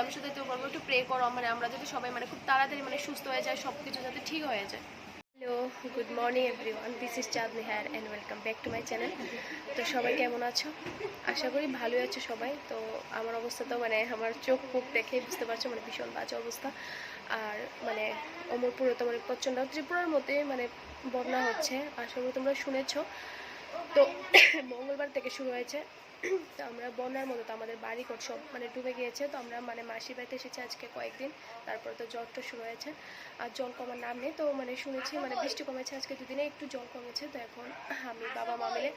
আমি শুধু তো বলব, একটু প্রে করো মানে আমরা যদি সবাই মানে খুব তাড়াতাড়ি মানে সুস্থ হয়ে যায় সব কিছু যাতে ঠিক হয়ে যায়। Hello good morning everyone this is Chandni here and welcome back to my channel তো সবাই কেমন আছো? আশা করি ভালোই আছো সবাই। তো আমার অবস্থা তো মানে আমার চোখ মুখ দেখে বুঝতে পারছ মানে ভীষণ বাজে অবস্থা। আর মানে অমরপুরে তো মানে প্রচণ্ড ত্রিপুরার মধ্যে মানে বন্যা হচ্ছে, আশা করি তোমরা শুনেছো। তো মঙ্গলবার থেকে শুরু হয়েছে। তো আমরা বন্যার মতো তো আমাদের বাড়ি ঘর সব মানে ডুবে গিয়েছে, তো আমরা মানে মাসির বাড়িতে এসেছি আজকে কয়েকদিন, তারপরে তো জ্বরটা শুরু হয়েছে, আর জল কমার নাম নেই, তো মানে শুনেছি মানে বৃষ্টি কমেছে আজকে দুদিনে, একটু জল কমেছে, তো এখন আমি বাবা মা মিলে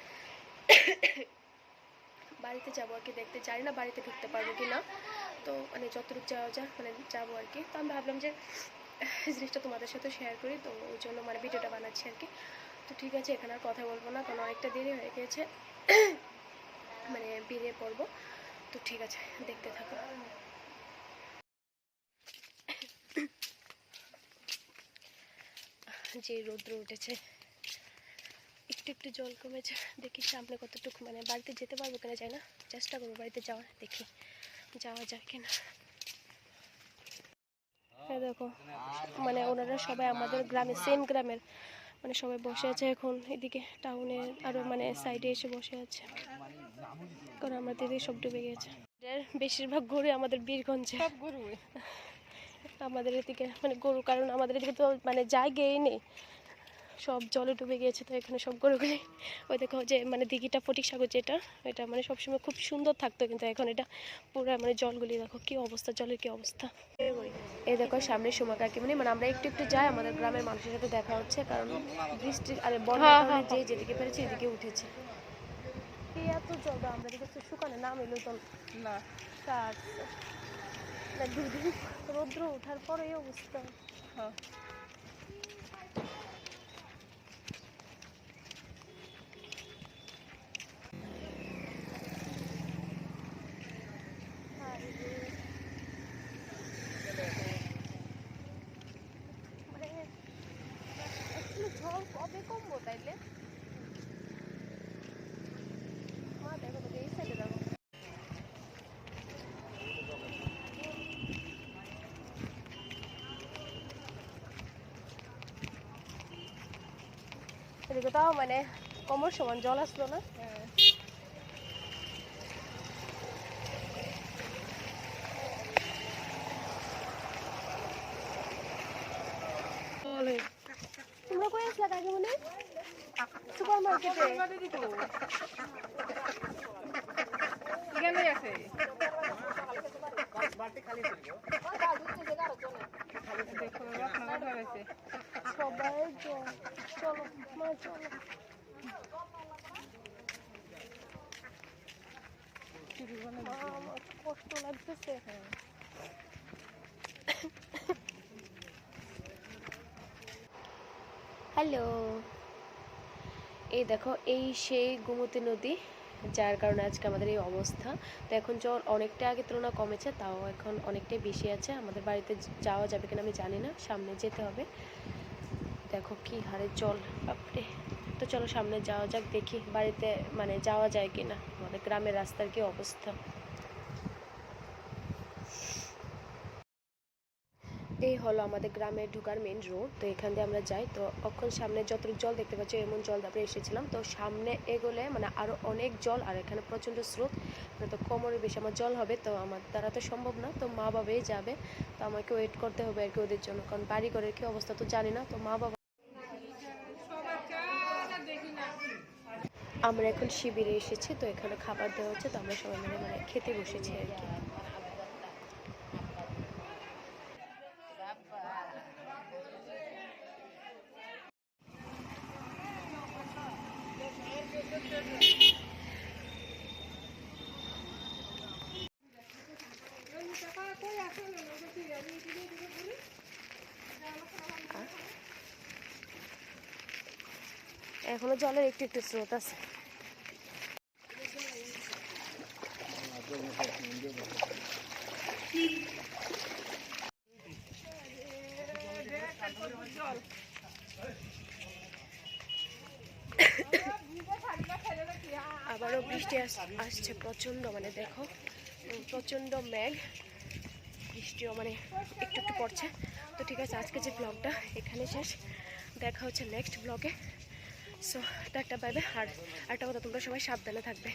বাড়িতে যাব আর কি, দেখতে জানি না বাড়িতে ঢুকতে পারব কি না, তো মানে যতটুকু যাওয়া যায় মানে যাব আর কি, তো আমি ভাবলাম যে জিনিসটা তোমাদের সাথে শেয়ার করি, তো ওই জন্য মানে ভিডিওটা বানাচ্ছি আর কি, তো ঠিক আছে, এখানে আর কথা বলব না, কারণ অনেকটা দেরি হয়ে গিয়েছে। মানে বেরিয়ে পড়ব। তো ঠিক আছে, দেখতে থাকো। যে রৌদ্র উঠেছে, একটু একটু জল কমেছে। দেখি সামনে কতটুকু মানে বাড়িতে যেতে পারব কিনা যায় না। চেষ্টা করব বাড়িতে যাওয়ার, দেখি যাওয়া যায় কিনা। এই দেখো মানে ওনারা সবাই আমাদের গ্রামে সেম গ্রামের মানে সবাই বসে আছে এখন। এদিকে টাউনে আরও মানে সাইডে এসে বসে আছে। কারণ আমাদের এদিকে সব ডুবে গেছে বেশিরভাগ গরু আমাদের বীরগঞ্জে। সব গরু আমাদের এদিকে মানে গরু কারণ আমাদের এদিকে তো মানে জায়গাই নেই। সব জলে ডুবে গিয়েছে তো এখানে সব গরুগুলি। ওই দেখো যে মানে দিঘিটা ফটিক সাগর যেটা এটা মানে সবসময় খুব সুন্দর থাকতো কিন্তু এখন এটা পুরো মানে জলগুলি দেখো কি অবস্থা জলের কি অবস্থা। এই দেখো সামনে সময় কাকি মানে মানে আমরা একটু একটু যাই আমাদের গ্রামের মানুষের সাথে দেখা হচ্ছে কারণ বৃষ্টি আরে বন্যার হ্যাঁ, কারণে হ্যাঁ, যে যেদিকে পেরেছে এদিকে উঠেছে। এত জল আমরা তো শুকানে নাম এলো তো না না দুদিন রৌদ্র ওঠার পরে এই অবস্থা। হ্যাঁ। মানে ঝড় কবে কমবো তাইলে মা দেখো তোকে এই সাইডে দেখো এদিকে তাও মানে কমর সমান, জল আসলো না। তোমরা কই আসলা কাকে মনে সুপার মার্কেটে আছে। দেখো আপনারা ধরেছে সবাই জল হ্যালো। এই দেখো, এই সেই গোমতী নদী, যার কারণে আজকে আমাদের এই অবস্থা। তো এখন জল অনেকটা আগে তুলনা কমেছে, তাও এখন অনেকটাই বেশি আছে। আমাদের বাড়িতে যাওয়া যাবে কিনা আমি জানি না, সামনে যেতে হবে। দেখো কি হারে জল, বাপরে। তো চলো সামনে যাওয়া যাক, দেখি বাড়িতে মানে যাওয়া যায় কিনা। আমাদের গ্রামের রাস্তার কি অবস্থা। এই হলো আমাদের গ্রামে ঢোকার মেন রোড তো এখান দিয়ে আমরা যাই। তো অখন সামনে যতটুকু জল দেখতে পাচ্ছি, এমন জল তারপরে এসেছিলাম। তো সামনে এগোলে মানে আরও অনেক জল, আর এখানে প্রচণ্ড স্রোত। মানে তো কোমরের বেশি আমার জল হবে, তো আমার দ্বারা তো সম্ভব না। তো মা বাবাই যাবে, তো আমাকে ওয়েট করতে হবে আর কি ওদের জন্য। কারণ বাড়ি ঘরের কি অবস্থা তো জানি না। তো মা বাবা আমরা এখন শিবিরে এসেছি, তো এখানে খাবার দেওয়া হচ্ছে, তো আমরা সবাই মিলে মানে খেতে বসেছি আর কি। এখনও জলের একটু একটু স্রোত আছে। আবারও বৃষ্টি আস- আসছে প্রচণ্ড মানে দেখো প্রচণ্ড মেঘ। বৃষ্টিও মানে একটু একটু পড়ছে। তো ঠিক আছে, আজকে যে ব্লগটা এখানে শেষ। দেখা হচ্ছে নেক্সট ব্লগে সো টাটা পাইবে আর একটা কথা তোমরা সবাই সাবধানে থাকবে।